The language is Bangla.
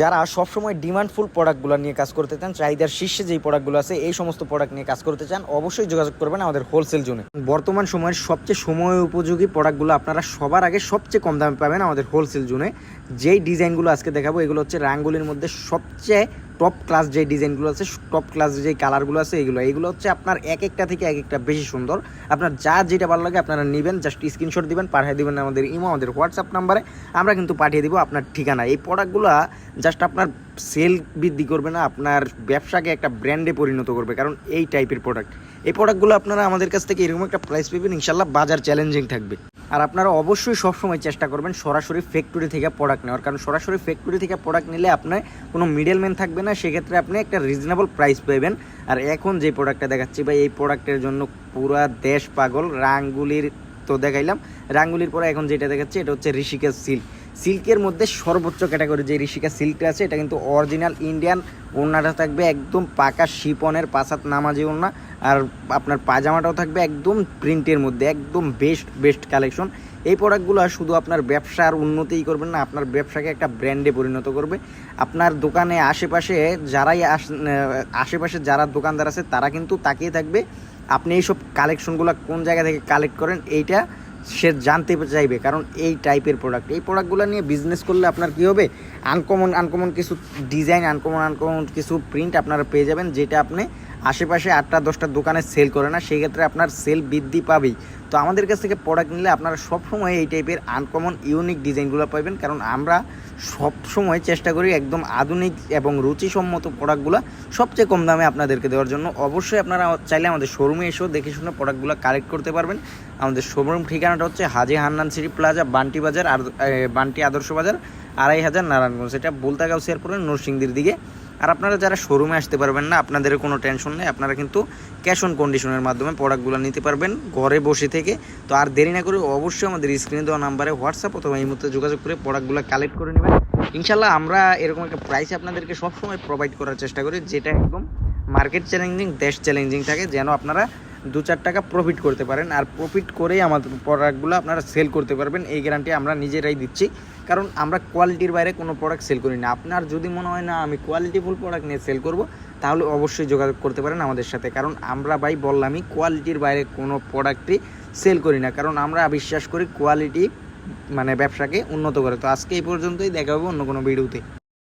যারা সবসময় ডিমান্ডফুল প্রোডাক্টগুলো নিয়ে কাজ করতে চান, চাহিদার শীর্ষে যেই প্রোডাক্টগুলো আছে, এই সমস্ত প্রোডাক্ট নিয়ে কাজ করতে চান, অবশ্যই যোগাযোগ করবেন আমাদের হোলসেল জোনে। বর্তমান সময়ের সবচেয়ে সময় উপযোগী প্রোডাক্টগুলো আপনারা সবার আগে সবচেয়ে কম দামে পাবেন আমাদের হোলসেল জোনে। যেই ডিজাইনগুলো আজকে দেখাবো, এগুলো হচ্ছে রাঙ্গুলির মধ্যে সবচেয়ে টপ ক্লাস যে ডিজাইনগুলো আছে টপ ক্লাস যে কালারগুলো আছে, এগুলো। এগুলো হচ্ছে আপনার এক একটা থেকে এক একটা বেশি সুন্দর। আপনার যা যেটা ভালো লাগে আপনারা নেবেন জাস্ট স্ক্রিনশট দিবেন, পাঠিয়ে দিবেন আমাদের ইমো আমাদের হোয়াটসঅ্যাপ নাম্বারে আমরা কিন্তু পাঠিয়ে দিব আপনার ঠিকানা। এই প্রোডাক্টগুলো জাস্ট আপনার সেল বৃদ্ধি করবে না, আপনার ব্যবসাকে একটা ব্র্যান্ডে পরিণত করবে, কারণ এই টাইপের প্রোডাক্ট এই প্রোডাক্টগুলো আপনারা আমাদের কাছ থেকে এরকম একটা প্রাইস পাবেন, ইনশাল্লাহ বাজার চ্যালেঞ্জিং থাকবে। আর আপনারা অবশ্যই সবসময় চেষ্টা করবেন সরাসরি ফ্যাক্টরি থেকে প্রোডাক্ট নেওয়ার। কারণ সরাসরি ফ্যাক্টরি থেকে প্রোডাক্ট নিলে আপনার কোনো মিডলম্যান থাকবে না, সেক্ষেত্রে আপনি একটা রিজনেবল প্রাইস পাবেন আর এখন যে প্রোডাক্টটা দেখাচ্ছি বা এই প্রোডাক্টের জন্য পুরা দেশ পাগল, রাঙ্গুলির তো দেখাইলাম। রাঙ্গুলির পরে এখন যেটা দেখাচ্ছি, এটা হচ্ছে ঋষিকা সিল্ক। সিল্কের মধ্যে সর্বোচ্চ ক্যাটাগরি যে ঋষিকা সিল্কটা আছে, এটা কিন্তু অরিজিনাল ইন্ডিয়ান ওড়নাটা থাকবে, একদম পাকা শিপনের পাসাত নামাজি ওড়না, আর আপনার পাজামাটাও থাকবে একদম প্রিন্টের মধ্যে, একদম বেস্ট বেস্ট কালেকশন। এই প্রোডাক্টগুলো শুধু আপনার ব্যবসার উন্নতিই করবেন না, আপনার ব্যবসাকে একটা ব্র্যান্ডে পরিণত করবে। আপনার দোকানে আশেপাশে যারাই আশেপাশে যারা দোকানদার আছে, তারা কিন্তু তাকিয়ে থাকবে আপনি এইসব কালেকশনগুলো কোন জায়গা থেকে কালেক্ট করেন, এইটা সে জানতে চাইবে। কারণ এই টাইপের প্রোডাক্ট এই প্রোডাক্টগুলো নিয়ে বিজনেস করলে আপনার কি হবে? আনকমন আনকমন কিছু ডিজাইন আনকমন আনকমন কিছু প্রিন্ট আপনারা পেয়ে যাবেন, যেটা আপনি আশেপাশে আটটা, দশটা দোকানে সেল করে না, সেই ক্ষেত্রে আপনার সেল বৃদ্ধি পাবেই। তো আমাদের কাছ থেকে প্রোডাক্ট নিলে আপনারা সবসময় এই টাইপের আনকমন ইউনিক ডিজাইনগুলো পাবেন। কারণ আমরা সব সময় চেষ্টা করি একদম আধুনিক এবং রুচিসম্মত প্রোডাক্টগুলো সবচেয়ে কম দামে আপনাদেরকে দেওয়ার জন্য। অবশ্যই আপনারা চাইলে আমাদের শোরুমে এসেও দেখে শুনে প্রোডাক্টগুলো কালেক্ট করতে পারবেন। আমাদের শোরুম ঠিকানাটা হচ্ছে হাজি হান্নান সিটি প্লাজা, বান্টি বাজার, আর বান্টি আদর্শ বাজার, আড়াই হাজার নারায়ণগঞ্জ। এটা বলতাগাঁও শেয়ারপুরের নরসিংদীর দিকে। আর আপনারা যারা শোরুমে আসতে পারবেন না, আপনাদের কোনো টেনশন নেই, আপনারা কিন্তু ক্যাশ অন কন্ডিশনের মাধ্যমে প্রোডাক্টগুলো নিতে পারবেন ঘরে বসে থেকে। তো আর দেরি না করে অবশ্যই আমাদের স্ক্রিনে দেওয়া নাম্বারে হোয়াটসঅ্যাপ অথবা এই মুহূর্তে যোগাযোগ করে প্রোডাক্টগুলো কালেক্ট করে নেবেন। ইনশাল্লাহ আমরা এরকম একটা প্রাইস আপনাদেরকে সবসময় প্রোভাইড করার চেষ্টা করি, যেটা একদম মার্কেট চ্যালেঞ্জিং দেশ চ্যালেঞ্জিং থাকে, যেন আপনারা দু চার টাকা প্রফিট করতে পারেন। আর প্রফিট করেই আমাদের প্রোডাক্টগুলো আপনারা সেল করতে পারবেন। এই গ্যারান্টি আমরা নিজেরাই দিচ্ছি। কারণ আমরা কোয়ালিটির বাইরে কোনো প্রোডাক্ট সেল করি না। আপনার যদি মনে হয়, না, আমি কোয়ালিটিফুল প্রোডাক্ট নিয়ে সেল করব, তাহলে অবশ্যই যোগাযোগ করতে পারেন আমাদের সাথে। কারণ আমরা ভাই বললামই কোয়ালিটির বাইরে কোনো প্রোডাক্টই সেল করি না। কারণ আমরা বিশ্বাস করি কোয়ালিটি মানে ব্যবসাকে উন্নত করে। তো আজকে এই পর্যন্তই। দেখা হবে অন্য কোনো ভিডিওতে।